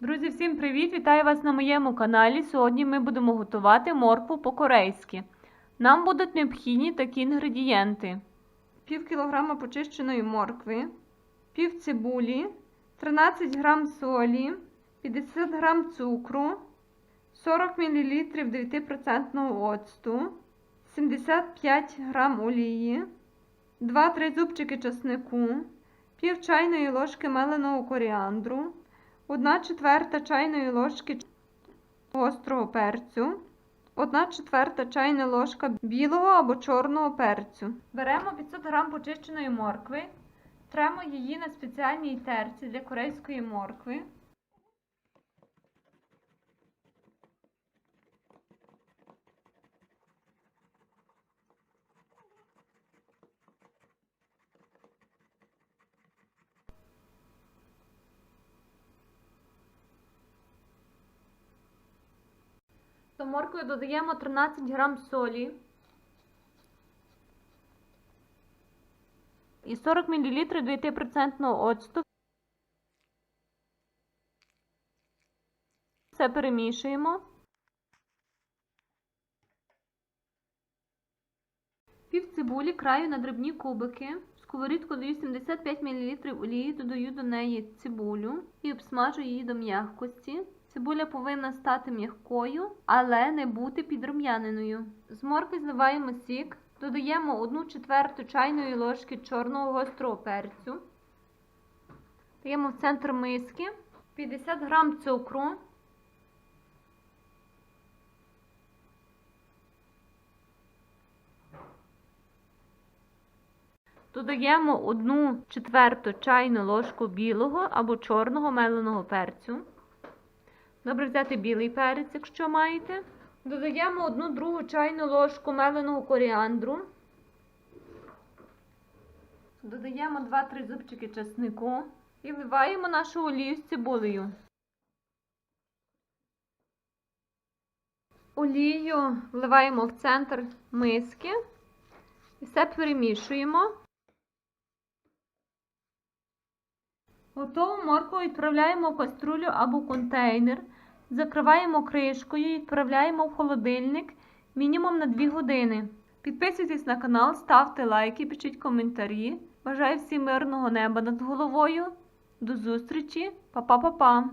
Друзі, всім привіт! Вітаю вас на моєму каналі. Сьогодні ми будемо готувати моркву по-корейськи. Нам будуть необхідні такі інгредієнти: пів кілограма почищеної моркви, пів цибулі, 13 грам солі, 50 грам цукру, 40 мл 9% оцту, 75 грам олії, 2-3 зубчики часнику, пів чайної ложки меленого коріандру. 1 четверта чайної ложки гострого перцю, 1 четверта чайна ложка білого або чорного перцю. Беремо 500 г почищеної моркви, тремо її на спеціальній терці для корейської моркви. Моркви додаємо 13 грам солі і 40 мл 9% оцту. Все перемішуємо. Пів цибулі краю на дрібні кубики. В сковорідку даю 75 мл олії, додаю до неї цибулю і обсмажу її до м'якості. Цибуля повинна стати м'якою, але не бути підрум'яненою. З моркви зливаємо сік, додаємо 1 четверту чайної ложки чорного гострого перцю. Даємо в центр миски 50 грам цукру. Додаємо 1 четверту чайну ложку білого або чорного меленого перцю. Добре взяти білий перець, якщо маєте. Додаємо 1 другу чайну ложку меленого коріандру. Додаємо 2-3 зубчики чеснику і вливаємо нашу олію з цибулею. Олію вливаємо в центр миски і все перемішуємо. Готову моркву відправляємо в каструлю або контейнер, закриваємо кришкою і відправляємо в холодильник мінімум на 2 години. Підписуйтесь на канал, ставте лайки, пишіть коментарі. Бажаю всім мирного неба над головою. До зустрічі, Па-па-па-па!